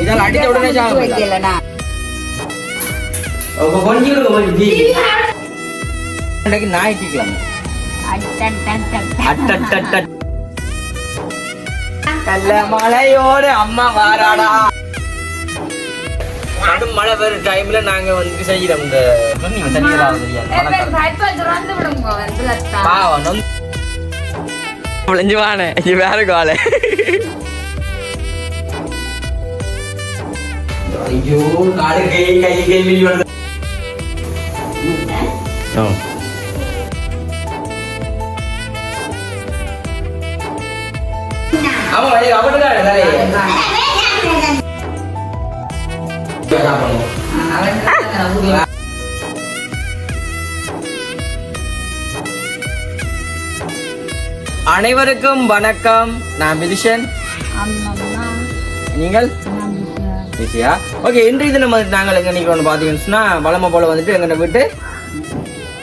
இதெல்லாம் அடிச்ச உடனே. கொஞ்சம் கொஞ்சம் ஜி ஞாயிற்றுக்கிழமை அம்மா வாராடா கடும் மழை பெறும் டைம்ல நாங்க வந்து செய்யறோம் இந்த நீங்க சரியா பாவம் நொந்து விளைஞ்சு வானே இது வேற காலை ஐயோ காடு கை கை கை. ஆமா அவன் அனைவருக்கும் வணக்கம் நான் விதிஷன் நீங்கள் ஈஸியா ஓகே இன்றைய தினம் வந்து நாங்கள் எங்க நிற்கிறோம் பார்த்தீங்கன்னு வளமை போல வந்துட்டு எங்க விட்டு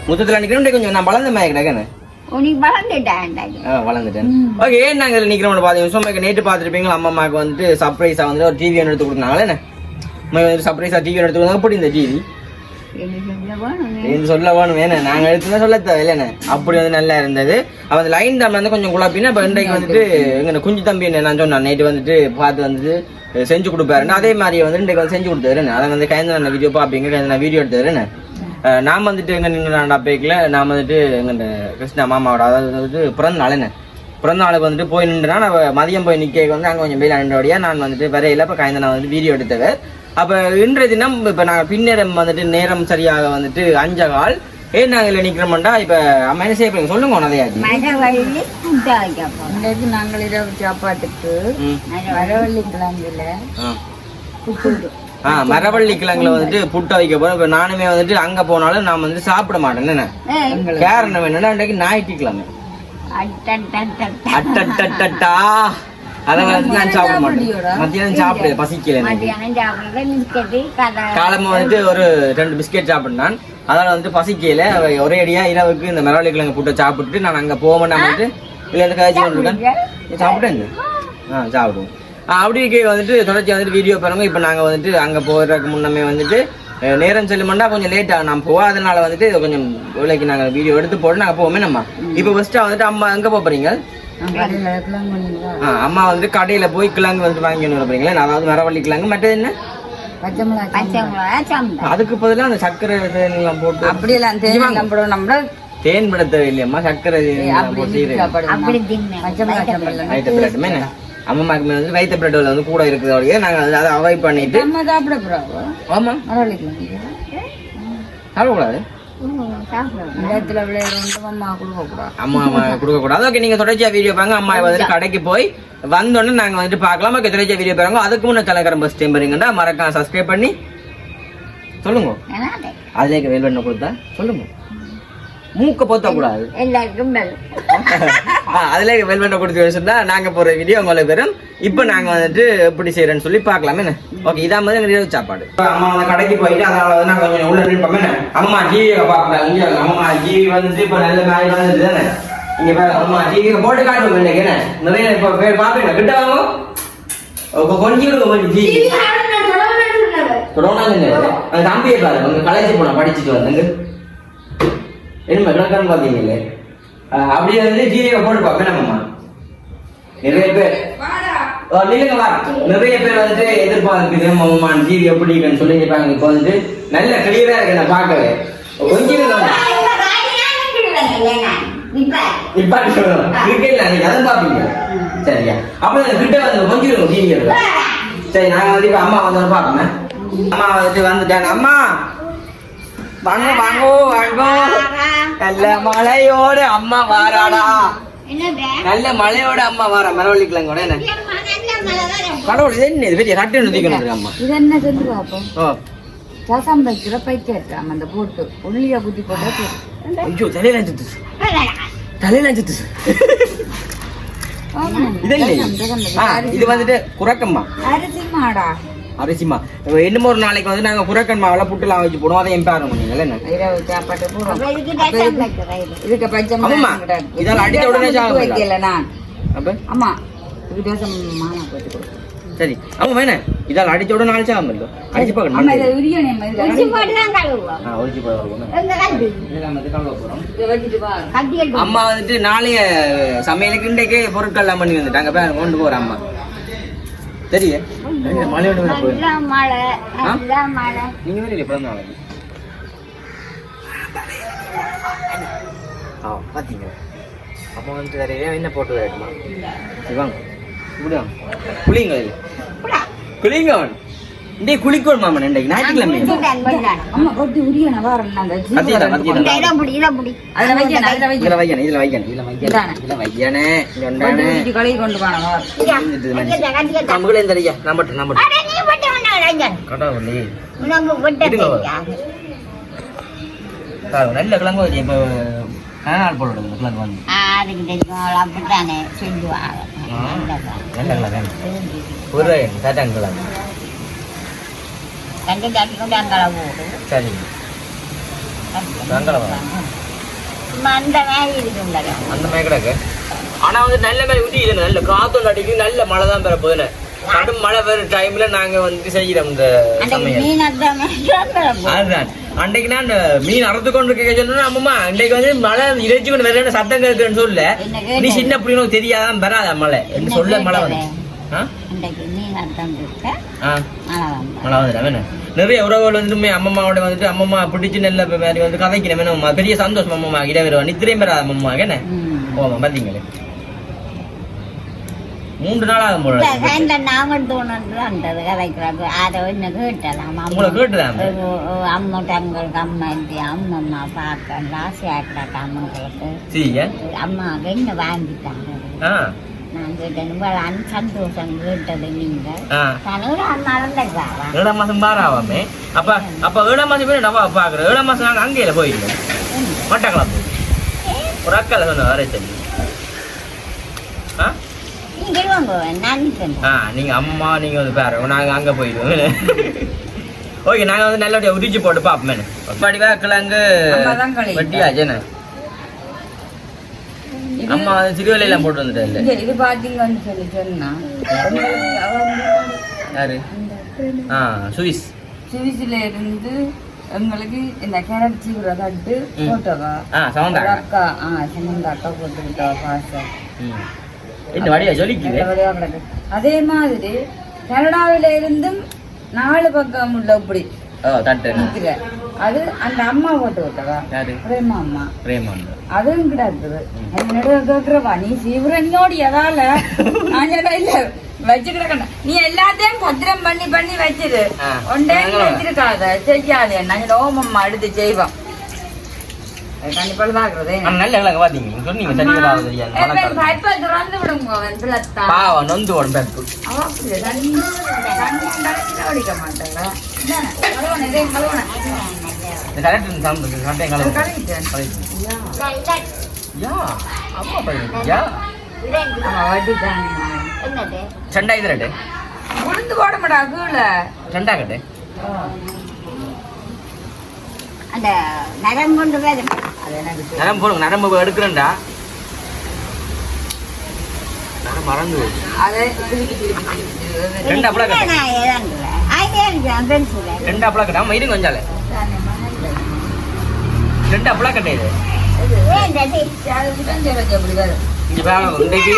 முத்தத்தில் நிற்கிறோம். கொஞ்சம் நான் வளர்ந்த மாதிரி கிடக்கேன்னு வளர்ந்துட்டேன் ஓகே ஏன் நாங்கள் நிற்கிறோம் பார்த்தீங்கன்னா நேற்று பார்த்துருப்பீங்களா? அம்மா அம்மாவுக்கு வந்துட்டு சர்ப்ரைஸாக வந்துட்டு ஒரு டிவி எடுத்து கொடுத்தாங்களே என்ன? சர்ப்ரைஸாக டிவி எடுத்து கொடுத்தாங்க. இந்த டிவி இது சொல்ல வேணும். வேணே நாங்கள் எடுத்துதான் சொல்ல தேவையில்லைண்ணே அப்படி வந்து நல்லா இருந்தது. அவன் அந்த லைன் தம்பி வந்து கொஞ்சம் குழப்பினா இப்போ இன்றைக்கு வந்துட்டு எங்க குஞ்சு தம்பி என்ன நான் சொன்னேன். நைட்டு வந்துட்டு பார்த்து வந்துட்டு செஞ்சு கொடுப்பாருன்னு. அதே மாதிரி வந்து இன்றைக்கு வந்து செஞ்சு கொடுத்தாருன்னு அதை வந்து கைந்த நான் வீடியோ பார்ப்பீங்க. கைந்த நான் வீடியோ எடுத்தாருன்னு நாம் நான் வந்துட்டு எங்க நின்று பேக்கில் நான் வந்துட்டு எங்க கிருஷ்ணா மாமாவோட அதாவது வந்துட்டு பிறந்த நாளுன்னு பிறந்த நாளுக்கு வந்துட்டு போய் நின்றுனா நான் மதியம் போய் நிற்க வந்து அங்கே கொஞ்சம் வெயில் நின்றபடியா நான் வந்துட்டு வரையில இப்போ கைந்த நான் வந்து வீடியோ எடுத்தவர். அப்போ இன்றைய தினம் இப்போ நாங்கள் பின்னேரம் வந்துட்டு நேரம் சரியாக வந்துட்டு அஞ்ச கால் ஏன் நாங்கள் இல்லை நிற்கிறோம்டா? இப்போ அம்மா என்ன செய்ய? சொல்லுங்க உனதையாச்சு இன்றைக்கு நாங்கள் இரவு சாப்பாட்டுக்கு மரவள்ளி கிழங்குல ஆ. புட்டு ஆ மரவள்ளி கிழங்குல வந்துட்டு புட்டை வைக்க போறோம். இப்போ நானுமே வந்துட்டு அங்கே போனாலும் நான் வந்துட்டு சாப்பிட மாட்டேன். என்ன காரணம் என்னன்னா இன்றைக்கு ஞாயிற்றுக்கிழமை. அட்டட்டட்டா அதை வந்து நான் சாப்பிட மாட்டேன். மத்தியானம் சாப்பிடு பசிக்கல காலமா வந்துட்டு ஒரு ரெண்டு பிஸ்கெட் சாப்பிட்டான் அதனால வந்து பசிக்கல. ஒரே அடியா இரவுக்கு இந்த மரவள்ளி கிழங்கு புட்டை சாப்பிட்டு நான் அங்க போவேன் வந்துட்டு இல்ல கொண்டிருக்கேன் நீ சாப்பிட்டேன் ஆ சாப்பிடுவோம். அப்படி வந்துட்டு தொடர்ச்சி வந்துட்டு வீடியோ பாருங்க. இப்போ நாங்கள் வந்துட்டு அங்கே போகிறதுக்கு முன்னமே வந்துட்டு நேரம் செல்லுமெண்டா கொஞ்சம் லேட் ஆகும் நான் போவா அதனால வந்துட்டு கொஞ்சம் வேலைக்கு நாங்கள் வீடியோ எடுத்து போட்டு நாங்கள் போவோமே நம்ம. இப்போ ஃபர்ஸ்ட்டாக வந்துட்டு அம்மா எங்கே போகிறீங்க ஆ அம்மா. வந்து கடையில் போய் கிழங்கு வந்துட்டு வாங்கிட்டு வரீங்களா அதாவது மரவள்ளி கிழங்கு மற்றது என்ன? அதுக்கு பதிலாக அந்த சர்க்கரை தேனெல்லாம் போட்டு அப்படியெல்லாம் தேன் நம்பணும் நம்மள தேன் விட தேவையில்லையம்மா சர்க்கரை போட்டு பிரெட் மேலே அம்மாக்கு வந்து வயிற்று பிரெட் வந்து கூட இருக்கிறதோடய நாங்கள் வந்து அதை அவாய்ட் பண்ணிட்டு ஆமாம் சாப்பிடக்கூடாது இடத்துல விளையாடுறோம் அம்மா கொடுக்கக்கூடாது ஓகே நீங்கள் தொடர்ச்சியாக வீடியோ பாருங்க. அம்மா வந்துட்டு கடைக்கு போய் வந்தோடனே நாங்கள் வந்துட்டு பார்க்கலாம். ஓகே தொடர்ச்சியாக வீடியோ பாருங்க. அதுக்கு முன்னே தலைக்கரம் பஸ் டைம் பாருங்கடா. மறக்காம சப்ஸ்கிரைப் பண்ணி சொல்லுங்க. அதுலேயே வெயில் பண்ண கொடுத்தா சொல்லுங்க. மூக்க போத்த கூடாது. எல்லாருக்கும் பெல் ஆ, அதுல வெல்வெண்ட கொடுத்து சொன்னா நாங்க போற வீடியோ உங்களுக்கு வரும். இப்போ நாங்க வந்துட்டு எப்படி செய்யறேன்னு சொல்லி பார்க்கலாமே என்ன? ஓகே இதான் வந்து எங்க இரவு சாப்பாடு. அம்மா வந்து கடைக்கு போயிட்டு அதனால வந்து நான் கொஞ்சம் உள்ள நிற்போமே என்ன? அம்மா டிவியை பார்க்கலாம் இங்க. அம்மா டிவி வந்துட்டு இப்போ நல்ல மாதிரி வந்துட்டு தானே? இங்க பாரு அம்மா டிவி போட்டு காட்டுவோம் இன்னைக்கு என்ன? நிறைய இப்போ பேர் பார்ப்பீங்க கிட்ட வாங்க. இப்போ கொஞ்சம் கொஞ்சம் டிவி அந்த தம்பியை பாரு உங்க கலைச்சு போனா படிச்சுட்டு வந்தங்க. என்ன கணக்கான்னு பாத்தீங்களே அஹ் அப்படியே வந்து டிவியை போட்டு பார்ப்பேன் நம்மம்மா நிறைய பேர். வா. நிறைய பேர் வந்துட்டு எதிர்பார்க்குது மாமா டிவி எப்படி இருக்குன்னு சொல்லி கேட்பாங்க. இப்போ வந்துட்டு நல்ல கிளியரா இருக்கு நான் பார்க்கவே. கொஞ்சம். நிப்பாட்டி சொல்லணும் கிரிக்கெட்ல நீங்க அதை பாப்பீங்க சரியா? அப்ப கிட்ட வந்து கொஞ்சம் இருக்கு சரி நாங்க வந்து அம்மா வந்து பாப்போம். அம்மா வந்துட்டு வந்துட்டாங்க. அம்மா வாங்க வாங்க வாங்க. நல்ல மழையோட அம்மா வாராடா. நல்ல மழையோட அம்மா வாரா. மரவள்ளிக்கலாம் கூட என்ன கடவுள் இது என்ன இது? பெரிய கட்டு நுதிக்கணும் அம்மா. இது என்ன சொல்லி பார்ப்போம்? ஓ. ரசம் வைக்கிற பைத்தியம் அந்த போட்டு. உள்ளியா குத்தி போட்டா. ஐயோ தலையில சுத்து தலையில சுத்து இது இது வந்துட்டு குரக்கம்மா. அரிசி மாடா. அரிசிமா இப்ப இன்னும் ஒரு நாளைக்கு வந்து நாங்க குரக்கன் மாவுல புட்டுலாம் வச்சு போடுவோம். அதை எம்பாரு பண்ணீங்களா என்ன? இரவு சாப்பாட்டு போறோம் இதுக்கு. இதெல்லாம் அடிச்ச உடனே. வைக்கல நான். ஆமா. போட்டு சரி. அவன் வேணே இதால் அடிச்ச உடனே அடிச்சா இல்லோ அடிச்சு அம்மா இதை பார்க்கணும் இதை ஆ எங்க இதை வச்சுட்டு வா. கட்டி எடுத்து அம்மா வந்துட்டு நாளைய சமையலுக்கு இன்றைக்கே பொருட்கள் எல்லாம் பண்ணி வந்துட்டாங்க. பேர் கொண்டு போற அம்மா. தெரியும் மழை மழை நீங்க வேற பிறந்த நாளைக்கு ஆ பாத்தீங்க அப்போ வந்துட்டு வேற என்ன போட்டு இது. குளிங்க அவன் இண்டே குளிக்கணும் மாமன் இன்றைக்கு ஞாயிற்றுக்கிழமை கொண்டான், கொண்டான். அம்மா கொட்டி வாரம் நாங்க மத்தியானம், மத்தியானம். இந்த இதை புடி, இதை புடி. அதுல வைக்கணும் அதுல இதுல வைக்கணும் வைக்கணும் இதுல வைக்கணும் இதுல வைக்கணும். இதுல வைக்கணே இங்க கொண்டு உண்டானே ஊத்தி கழுவி கொண்டு போன. இதா. நம்மளே இந்த ஐயா நம்பட்டு நம்பட்டு அட, நீ போட்டு வேண்டாம், ரஞ்சன். கடவுளே உனக்கு போட்டு இருங்க. தெரியாது. காரு, நல்ல கிழங்கு வச்சு இப்போ கனநாள் போட விடுங்க கிழங்கு வந்து அதுக்கு தெரியும் அப்படித்தானே ஆ. நல்லதான். நல்ல கிழங்கு ஒரு கிழங்கு கண்டு காட்டி கொண்டு அங்கே போடு சரி. சும்மா அந்த மாதிரி இருக்குங்க அந்த மாதிரி கிடக்கு ஆனா வந்து நல்ல மாதிரி இது நல்ல காத்தோட அடிக்கு நல்ல மழை தான் பெற போதுன்னு கடும் மழை பெற டைம்ல நாங்க வந்து செய்யறோம் இந்த அதுதான் அன்றைக்கு நான் மீன் அறுத்து கொண்டு இருக்க சொன்னா அம்மா இன்றைக்கு வந்து மழை இறைச்சி கொண்டு வேற சத்தம் கேட்குன்னு சொல்ல? நீ சின்ன பிள்ளைங்க தெரியாதான் வராத மழை என்று என்ன சொல்ல மழை வந்து நிறைய உறவுகள் வந்துட்டு அம்மம்மாவோட வந்துட்டு அம்மம்மா பிடிச்சி நல்ல மாதிரி வந்து கதைக்கணும் வேணும் பெரிய சந்தோஷம் அம்மம்மா இட வருவா நித்திரையும் பெறாத அம்மம்மா என்ன. ஓமா பார்த்தீங்களே மூன்று நாள் ஆகும் போல அதை ஒன்று கேட்டலாம் உங்களை கேட்டுதான் அம்மா தங்களுக்கு அம்மா பார்க்க ஆசையாட்டாட்ட அம்மாங்களுக்கு சரியா அம்மாவுக்கு என்ன வாங்கிட்டாங்க ஏழாம் மாசம் பாராவாமே அப்ப அப்ப ஏழாம் மாசம் போய் நம்ம பாக்குறோம் ஏழாம் மாசம் நாங்க அங்கேயில போயிருக்கோம் மட்டக்கலாம் ஒரு அக்கால சொன்ன வர சொல்லி ஆ நீங்க வாங்க நான் சொன்னேன் ஆ நீங்க அம்மா நீங்க வந்து பாருங்க நாங்க அங்க போயிடுவோம் ஓகே நாங்க வந்து நல்லபடியா உரிச்சு போட்டு பாப்போமே படிவா கிழங்கு அம்மா தான் கழுவி. வெட்டியாச்சேன்னு வந்து சிறுவேலையெல்லாம் போட்டு வந்துட்டா இல்ல? இங்க இது பாத்தீங்கன்னு சொல்லி சொன்னா. யாரு? ஆ சுவிஸ். சுவிஸ்ல இருந்து எங்களுக்கு இந்த கேரட் சீவுற தட்டு. போட்டவா? அக்கா ஆ சின்ன அக்கா போட்டு விட்டவா பாசம் ஜொலிக்குது? நல்லபடியா கிடக்கு. அதே மாதிரி கனடாவில இருந்தும் நாலு பக்கம் உள்ள இப்படி தட்டு அது அந்த அம்மா போட்டு விட்டவா பிரேமா அம்மா. பிரேமான் அதுவும் கிடக்குது என்னோட கேக்குறவா? நீ சிவரனோடு எதால? நான் இல்ல வச்சு கிடக்கணும் நீ எல்லாத்தையும் பத்திரம் பண்ணி பண்ணி வச்சிரு. ஒன்றே. வச்சிருக்காத. செய்யாதே. நாங்க ஓமம்மா எடுத்து செய்வோம் நொந்து. இந்த கரெக்ட் சாப்பிட்டு கரெக்டாக கழுவிட்டேன். யா அம்மா பையன் யா. ஆமா, வட்டிட்டாங்க. என்னது? செண்டா இது ரெண்டு. உளுந்து போட மாட்டா கீழே. செண்டா கட்டு. அந்த நரம் கொண்டு தெரியும். நரம்பு போடுங்க நரம்பு எடுக்கிறேன்டா. மறந்து. ரெண்டு அப்பளா கட்டு நான் ஏதாண்டுல ஐடியா இருக்கு பென்சில் ரெண்டு அப்பளா கட்டு ஆமா இருங்க கொஞ்சால. ரெண்டு அப்பளா கட்டு இது. வேண்டது அது புதஞ்ச வச்சு அப்படி வரும். இங்க பாருங்க இன்றைக்கு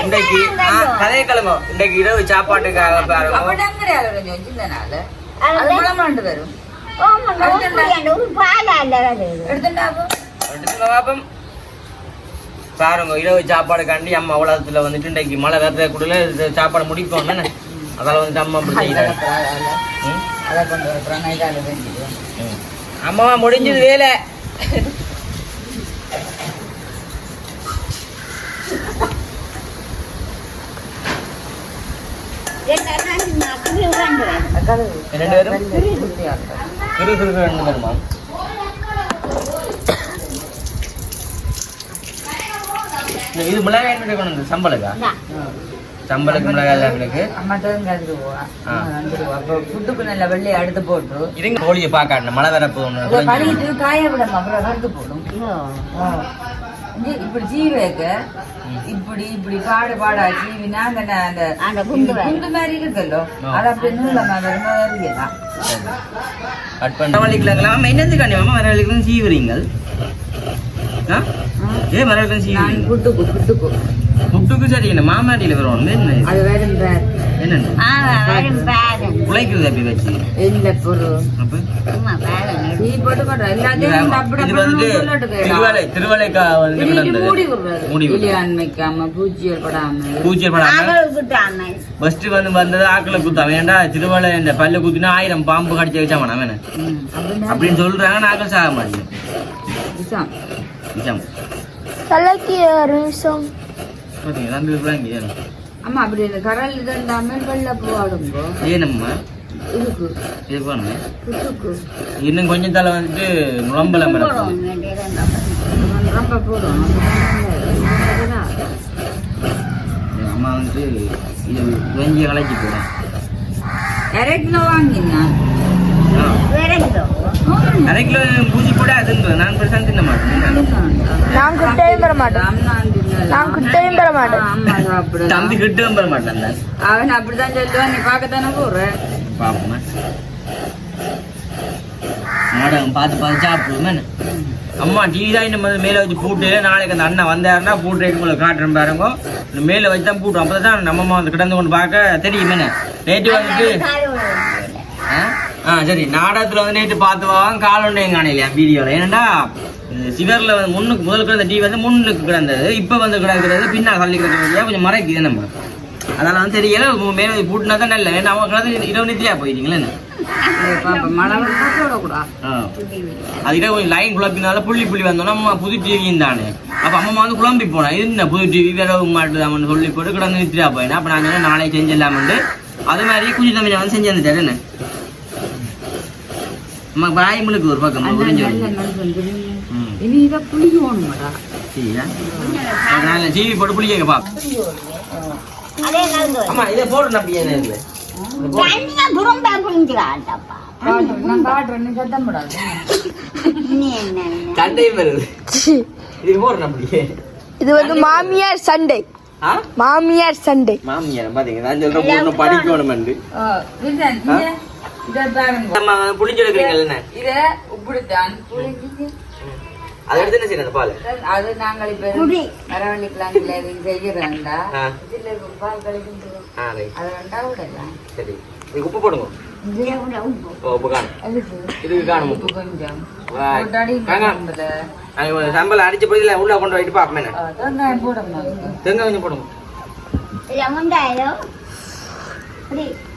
இன்றைக்கு ஆ, கதையை கிளம்போ இன்றைக்கு இரவு சாப்பாட்டுக்காக பாருங்க. வரும். எடுத்துங்க பாப்போம் பாருங்க இரவு சாப்பாடு காண்டி அம்மா உலகத்துல வந்துட்டு இன்றைக்கு மழை வரதுக்குள்ள சாப்பாடு முடிப்போம் என்ன அதால வந்துட்டு அம்மா அப்படி. ம். அம்மா முடிஞ்சது வேலை அது கழுவு. ரெண்டு பேரும்? வெள்ளை குட்டியாட்டம். சிறு சிறு ரெண்டு பேருமா இந்த இது மிளகாய் என்ன கொண்டு வந்து சம்பளுக்கா? சம்பளுக்கு மிளகாய். அப்போ ஃபுட்டுக்கு நல்ல வெள்ளையை அடுத்து போட்டு. இதுங்க கோழியை பார்க்காண்ட மழை வரப்போ இதை கழுவிட்டு காய விடணும். அப்புறம் கருத்து போடும் இப்படி சீவைக்க இப்படி இப்படி பாடு பாடா சீவினா அந்த அந்த குண்டு மாதிரி இருக்குல்லோ அது அப்படி நீளமா வருமா அறியலாம் கட் பண்ண. மரவள்ளிக்கிழங்கெல்லாம் என்னத்துக்காண்டி ஏன் நான் குட்டுக்கு குட்டுக்கு புட்டுக்கு சரி என்ன மாமாட்டியில் வரும் அது வேறும் பேர். என்னன்னு? வரும் உழைக்கிறது அப்படி வச்சு. இல்ல பொருள். ஃபர்ஸ்ட் வந்து வந்தது. ஆக்களை குத்தா வேண்டா திருவலை இந்த பல்ல குத்தினா ஆயிரம் பாம்பு கடிச்சு வச்சா ம், அப்படின்னா சொல்றாங்க நாங்கள் சாக மாட்டேன் ரிசம் பார்த்தீங்களா அந்த இதுலாம் இங்கே ஆமா அப்படி இந்த கடல் இது இல்லாம வெள்ள போடுங்கோ ஏனம்மா இதுக்கு இது போனோம் புட்டுக்கு இன்னும் கொஞ்சம் தலை வந்துட்டு போடுவோம் வேண்டியது ரொம்ப போடும் அம்மா வந்துட்டு இது வெஞ்சி கலைச்சி போகிறேன் வாங்கினா தம்பி வர மாட்டேன். அவன் அப்படிதான் சொல்லுவான். நீ பார்க்கத்தானே போற? பாப்போமா நாடகம் பார்த்து பார்த்து சாப்பிடுவோமே. அம்மா டீ தான் இந்த மாதிரி மேலே வச்சு பூட்டு. நாளைக்கு அந்த அண்ணன் வந்தாருன்னா பூட்டு உங்களுக்கு காட்டுறேன் பாருங்க. இந்த மேலே வச்சு தான் பூட்டும் அப்போ தான் நம்ம அம்மா வந்து கிடந்து கொண்டு பார்க்க தெரியுமே. நேற்று வந்துட்டு ஆ? சரி. நாடகத்தில் வந்து நேற்று பார்த்து வாங்க கால் ஒன்று எங்க காணையிலையா வீடியோவில் ஏன்னா சிவரில் வந்து முன்னுக்கு முதல் கிடந்த டீ வந்து முன்னுக்கு கிடந்தது இப்போ வந்து கிடக்கிறது பின்னால் தள்ளி கிடக்கிறது கொஞ்சம் மறைக்குது நம்ம அதனால வந்து தெரியல. மேலே பூட்டினா தான் நல்ல. ஏன்னா அவங்க கிடந்து இரவு நித்தியா போயிட்டீங்களே. அதுக்கே கொஞ்சம் லைன் குழப்பினால புள்ளி புள்ளி வந்தோம்னா அம்மா புது டிவியும் தானே. அப்போ அம்மா வந்து குழம்பி போனா இது என்ன புது டிவி வேற மாட்டுதாமன்னு சொல்லி போட்டு கிடந்து நித்திரா போயினா? அப்போ நான் நாளைக்கு செஞ்சிடலாமண்டு அது மாதிரி குஞ்சு தம்பி வந்து செஞ்சு வந்துட்டேன் என்ன? அம்மா பாய் முழுக்கு ஒரு பக்கம் புரிஞ்சு இனி இதை புளிக்கணுமாடா சரியா நான் டிவி போட்டு புளிக்க பா அதே நல்லது அம்மா இதை வந்து மாமியார் சண்டை மாமியார் சண்டை மாமியார் பாத்தீங்க நான் இதை இப்படித்தான் அதை எடுத்து என்ன செய்யணும் பால்? அது நாங்கள் இப்ப. மரவள்ளி பிளான்ல ஆ. இதுல பால் ரைட். அதை வேண்டா விடலாம் சரி. இதுக்கு உப்பு போடுங்க. உப்பு. காணும். அதுக்கு. இதுக்கு காணும் உப்பு. கொஞ்சம். சம்பளம் அடிச்ச உள்ள கொண்டு போயிட்டு அதுக்கு. தேங்காய் கொஞ்சம் போடுங்க.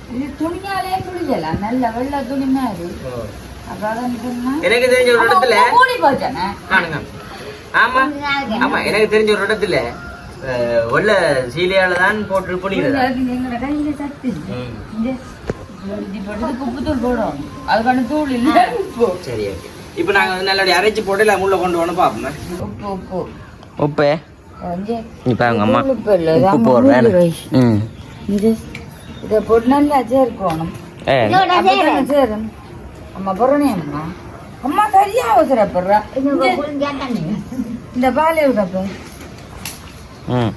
இது துணியாலே புளியலாம் நல்ல வெள்ளை துணி மாதிரி. எனக்கு தெரிஞ்ச ஒரு இடத்துல அப்ப மூடி போச்சானே காணுங்க. ஆமா ஆமா எனக்கு தெரிஞ்ச ஒரு இடத்துல அஹ், வெள்ள சீலையால தான் போட்டு புளிக்கிறது எங்களோட கையில சத்து ம். இந்த இப்படி போட்டு உப்புத்தூள் போடும் அதுக்கான தூள் இல்ல. உப்பு சரி ஓகே. இப்போ வந்து நல்லபடியாக அரைச்சி போட்டு இல்லை உள்ள கொண்டு வந்து பார்ப்போமே உப்பு உப்பு. உப்பு. வந்து இப்போ அவங்க அம்மா உப்பு போடுறேன். ம். இதோட அப்பதானே சேரும் அம்மா போறனே அம்மா அம்மா சரியா அவசரப்படுறா இன்னும் இந்த- பால் எவ்வளோ ம்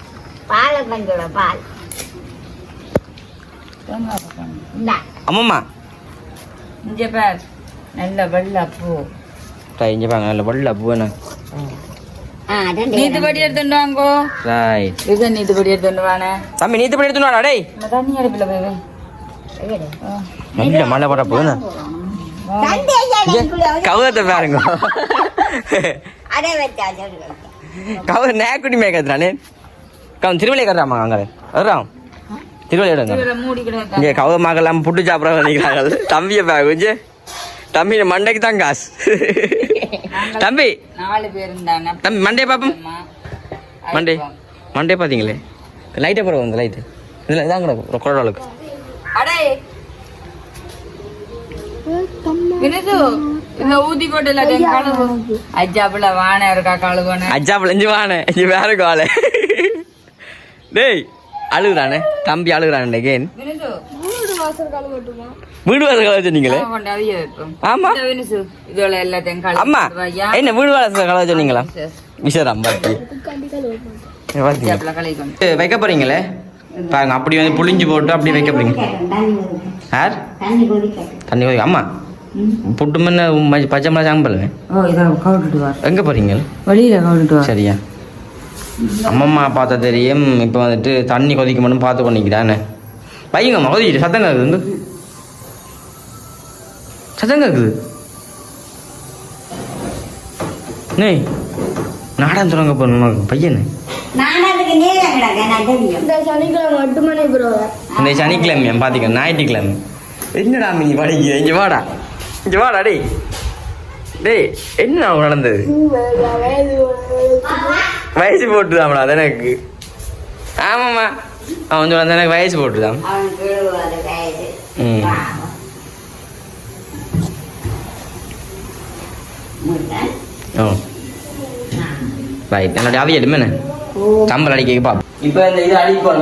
பால் கொஞ்சோட பால் அம்மம்மா இங்க பார் நல்ல வெள்ளை பூ இங்கே பாருங்க நல்ல வெள்ள ஆ ரெண்டு நீத்து படி எடுத்துட்டு வாங்கோ. ரைட் இது நீத்து படி எடுத்துட்டு வானே. தம்பி நீத்து படி எடுத்துன்னு வாடா டேய். தண்ணி அடுப்பில் போய். நல்ல மழை போட போகுது கவுதத்தை பாருங்க. கவுத நேக்குடி மேய்க்கிறானே கவன் திருவள்ளி கட்டுறாமா அங்கே. வர்றான் திருவள்ளி எடுங்க இங்கே கவுத மகளாம புட்டு சாப்பிட நினைக்கிறாங்க தம்பியை பா கொஞ்சம் தம்பி மண்டைக்கு தான் காசு. தம்பி. நாலு பேர் இருந்தாங்க. தம்பி மண்டே பாப்போம். மண்டே. மண்டே பார்த்தீங்களே லைட்டை போட வந்து லைட்டு இதில் இதான் கிடக்கும் இந்த எல்லாத்தையும் கழுவு. அஜாப்புல வானை இருக்கா கழுவன அஜா பிழைஞ்சு வானே. இங்கே வேற காலை டேய் அழுகுறானே. தம்பி அழுகுறானே கேன் வீடு வாசல் கலை சொன்னீங்களே ஆமா அம்மா. என்ன வீடு வாசல் கலை சொன்னீங்களா விஷயம் கலைக்கும் வைக்க போறீங்களே? பாருங்க அப்படி வந்து புளிஞ்சு போட்டு அப்படி வைக்க போறீங்க. யார்? தண்ணி கொதிக்க. அம்மா புட்டு முன்ன பச்சை மிளகா சாம்பல் எங்க போறீங்க? வெளியில கவுட்டுட்டு சரியா. அம்மம்மா பார்த்தா தெரியும் இப்போ வந்துட்டு தண்ணி கொதிக்க மட்டும் பார்த்து கொண்டிக்கிறானே வைங்கம்மா கொதிக்கிட்டு சத்தம் கேக்குது வந்து. சத்தம் கேக்குது. நே நாடான் தொடங்க போகணும் பையனு. இந்த சனிக்கிழமை எட்டு மணி ப்ரோ இந்த சனிக்கிழமை பார்த்திக்க ஞாயிற்றுக்கிழமை. என்னடா நீ படிக்கிற இங்கே வாடா. இங்கே வாடா டேய். டேய் என்ன நடந்தது? வயசு போட்டுதாம்டா அது எனக்கு. ஆமாம்மா. அவன் சொன்ன எனக்கு வயசு போட்டுதான். ஓ. ரைட். என்னோட அவி எடுமே சம்பளம் அடிக்க பாப்போம். இப்போ இந்த இது அடிப்போம்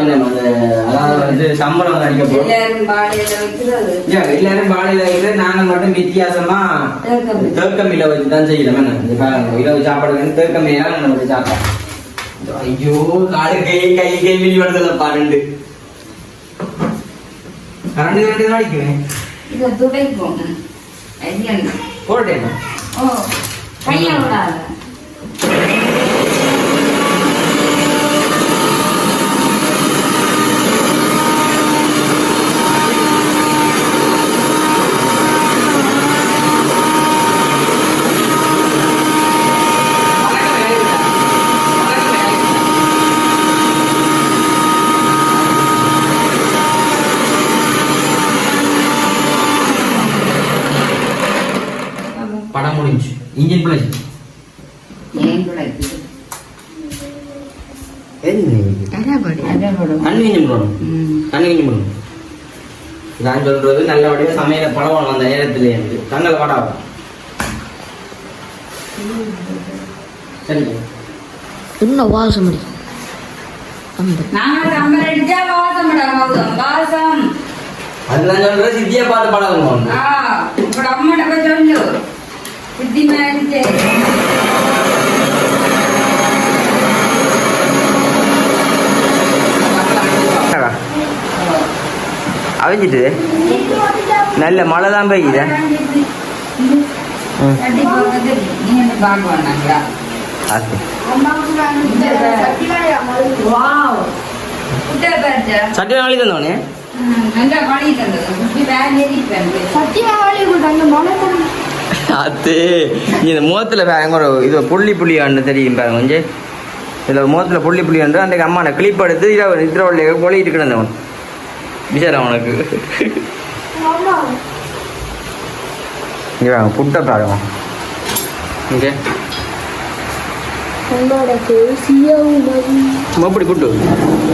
அதாவது வந்து சம்பளம் வந்து அடிக்க போகிறோம் எல்லாரும் பாடையில வைக்கிற நாங்கள் மட்டும் வித்தியாசமா தேக்கம். தேக்கம்பில வச்சு தான் செய்யலாம் என்ன சாப்பாடு நம்ம வச்சு சாப்பிடலாம் ஐயோ காடு கை கை கை மினி வருதுல பன்னெண்டு கரண்ட் கரண்ட் தான் அடிக்குவேன் இதை துடைப்போம் ஐயன் போட்டேன் ஓ கையை விடாத படம் முடிஞ்சு இன்ஜின் பிளஸ் ஏன் துடைக்குது என்ன அரைபடி அரைபடும் தண்ணி கொஞ்சம் போடணும் தண்ணி கொஞ்சம் போடணும் நான் சொல்றது நல்லபடியாக சமையல பழகணும் அந்த நேரத்துல இருந்து கம்பல் அடிச்சா வாசம் வாசம் வாசம் அதுதான் சொல்ற சித்தியை பார்த்து பழகணும் ஆ இப்ப அம்மாட்ட போய் சொல்லு சித்தி மேடிச்சே அவிஞ்சிட்டு நல்ல மழை தான் பெய்யுது ம். கட்டி போகிறது நீ என்ன பார்க்க வேணாங்களா ஆசை. வாவ் குட்டை பேச்சா சட்டி நாளைக்கு நல்ல மழை தான் தந்தது குட்டி வேலை ஏறிப்பேன் அது. நீ இந்த முகத்தில் பாருங்க ஒரு இது புள்ளி புள்ளி ஆண்டு தெரியும் பாருங்க கொஞ்சம் இதில் முகத்தில் புள்ளி புள்ளி ஆண்டு அன்றைக்கு அம்மா நான் கிளிப் எடுத்து இதை நித்திரவள்ளியை பொழிட்டு கிடந்தவன். விசாரம் அவனுக்கு இங்கே வாங்க புட்டை பாருங்க. இங்கே.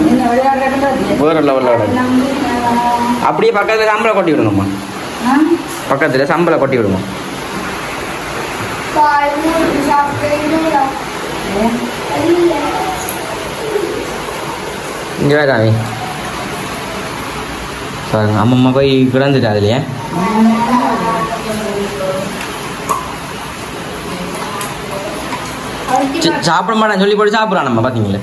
என்ன விளையாடுறது வேற லெவலில் விட அப்படியே பக்கத்தில் சம்பளம் கொட்டி விடுங்கம்மா. பக்கத்தில் சம்பளம் கொட்டி விடுங்க. இங்கே வேற சாமி பாருங்க அம்மம்மா போய் கிடந்துட்டா அதுலையே. சாப்பிட மாட்டேன் சொல்லி போட்டு சாப்பிட்றான் நம்ம பார்த்தீங்களே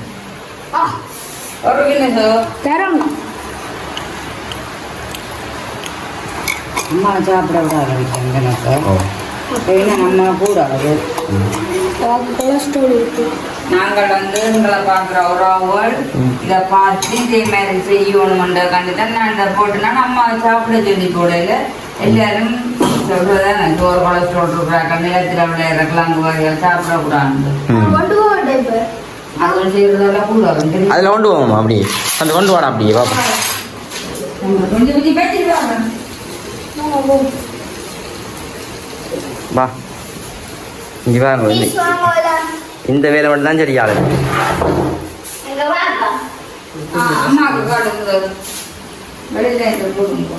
அம்மா சாப்பிட விடாது எனக்கு. ஓ. ஏன்னா நம்ம கூடாது கொலஸ்ட்ரால் இருக்கு. நாங்கள் வந்து எங்களை பார்க்குற ஒரு அவள் இதை பார்த்து இதே மாதிரி செய்யணுமென்ற கண்டு தான் நான் இதை போட்டுனா. நம்ம சாப்பிட சொல்லி போடல. எல்லாரும் சொல்றதா நான் சோறு கொலஸ்ட்ரால் இருக்கிறாங்க நிலத்தில் விளையாடுற கிழங்கு வகைகள் சாப்பிடக்கூடாது ம். கொண்டு? அதில் போவோம் அப்படியே அந்த கொண்டு வாடா அப்படியே பாப்பா வா. இங்கே வாங்க இந்த- வேலை மட்டும் தான் சரி ஆளு ஆ, அம்மாவுக்கு காடுங்க வெளியில இந்த போடுங்க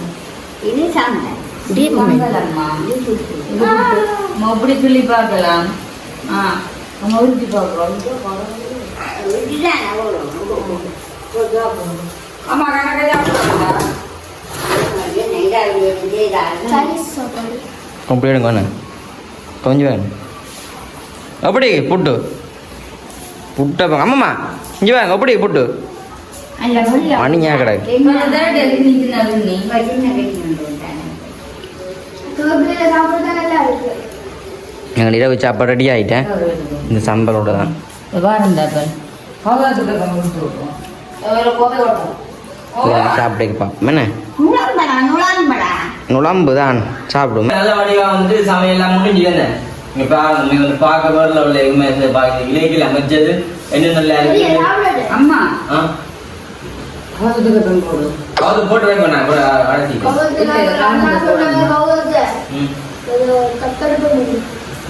இது சாந்தம் மங்களம்மா நம்ம அப்படி சொல்லி பார்க்கலாம். ஆ நம்ம இதுதான் அவ்வளோ அம்மா கணக்கு கொஞ்சம் வேணும் அப்படி புட்டு. புட்டை பாங்க அம்மாம்மா இங்கே வாங்க எப்படி புட்டு. மணியா இருக்கு எங்கள் இரவு சாப்பாடு ரெடி ஆகிட்டேன் இந்த சம்பளோட தான் வாரந்தாப்பல் பகவாத்துக்கு கொடுத்து விட்டோம் அதில் போதை ஓட்டம் சாப்பிட்டுப்பா என்ன நுழம்பு தான் வடிவா வந்து சமையல்லாம் முடிஞ்சுதானே இங்க பாருங்க நீங்க வந்து பார்க்க வரல உள்ள இந்த பாக்க இலைகள் அமைச்சது என்ன நல்லா இருக்கு? அம்மா. ஆ? அது போட்டு வைப்பேன் நான்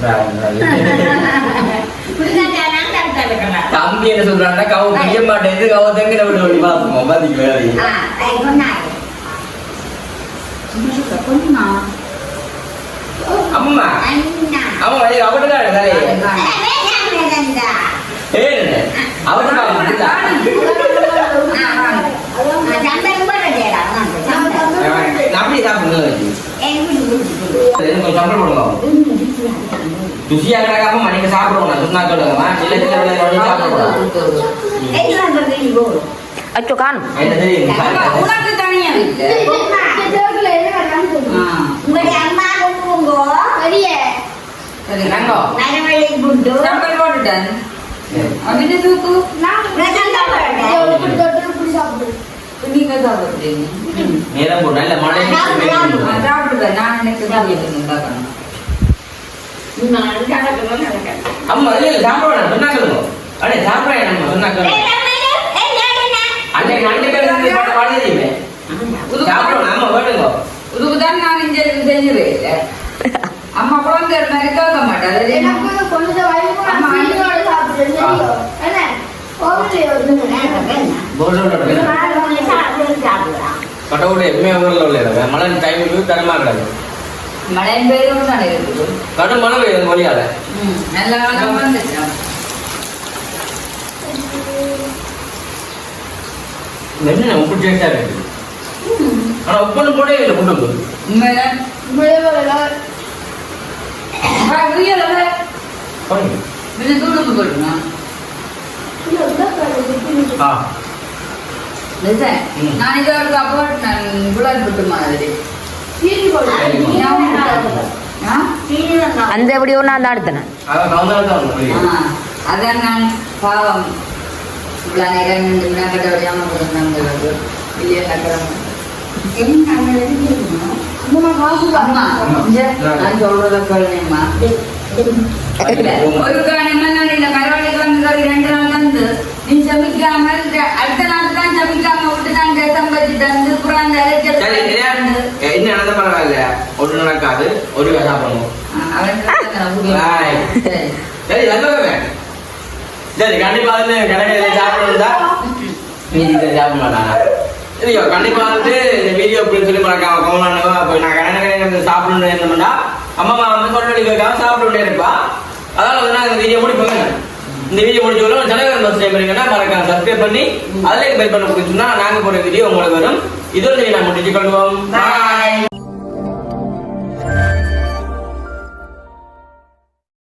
தம்பி என்ன கவு கவு ஓடி பார்த்துக்கோ பாத்தீங்க வேலையை ஆ கை கொண்டாடு கொஞ்சமா அம்மா அம்மா வழி அவட்டு தான் அவட்டு தான் சந்தனம் போடுறதேடா நான் அப்படியே சாப்பிடுங்க கொஞ்சம் சம்பளம் போடுங்க ருசியா கிடக்காம நீங்க சாப்பிடுவோம் சொன்னா சொல்லுங்க சில சில சாப்பிடுவோம் அச்சோ காணும் என்ன தெரியும் உனக்கு தனியா இல்லை ஆ உங்களுடைய அம்மா நாங்கோ நீங்க சாப்பிடுறீங்க நேரம் மழை சாப்பிடுவேன் நான் எனக்கு சாப்பிடுறேன் அம்மா இல்ல சாப்பிடுவேன் அடே சாப்பிடுறேன் நம்ம சொன்னா சொல்லுங்க அன்னை அன்னைக்கு பாட்டு பாட தெரியுமே சாப்பிடுவேன் ஆமா வேணுங்க இதுக்குதான் நான் இங்க செஞ்சுவே இல்லை அம்மா குழந்தை மாதிரி கேட்க மாட்டாரு. போர்டோட கடவுளே எம்மே ஊரில் உள்ள மழை டைமுக்கு தரமா கிடக்கு மழை பெய்யும் தானே இருக்குது. கடும் மழை பெய்யுது மொழியால நல்ல வந்துச்சு. என்ன உப்பு டேஸ்டா இருக்கு ஆனா உப்புன்னு போடவே இல்லை புரியல போட்டுனா ஆ ம். நான் இது ஒரு கப்போட் நான் குலால் புட்டு மாதிரி? அந்த எப்படி ஒன்றா அந்த அடுத்தன அதான் நான் பாவம் இவ்வளோ நேரம் நின்று வழியாம கொடுத்தாங்க இல்லையா கட்டுறாங்க நான் சொல்றத கேளுங்கம்மா ஒரு காரணம் கரவாளிக்கு வந்து ரெண்டு நாள் வந்து நீ சமைக்காமல் அடுத்த நாள் தான் சமைக்காம விட்டு நான் ரசம் வச்சு தந்து குரான் சரி நடந்த பரவாயில்ல நடக்காது ஒரு வேலை சரி சரி கண்டிப்பா வந்து கடைகளில் சாப்பிட மாட்டாங்க இல்லையோ கண்டிப்பா வந்து இந்த வீடியோ அப்படின்னு சொல்லி மறக்காம கவனம் அப்போ நான் கடை சாப்பிடணும் இருந்தோம்னா அம்மா அம்மா வந்து கொண்டு கேட்காம சாப்பிட்டு இருப்பா. அதனால வந்து நான் இந்த வீடியோ முடிப்போங்க. இந்த வீடியோ முடிச்சோம் தலைவர் பஸ் டைம் இருக்குன்னா மறக்காம சப்ஸ்கிரைப் பண்ணி அதில் பெல் பண்ண கொடுத்துன்னா நாங்கள் போகிற வீடியோ உங்களுக்கு வரும். இதோட நான் முடிச்சு கொள்வோம்.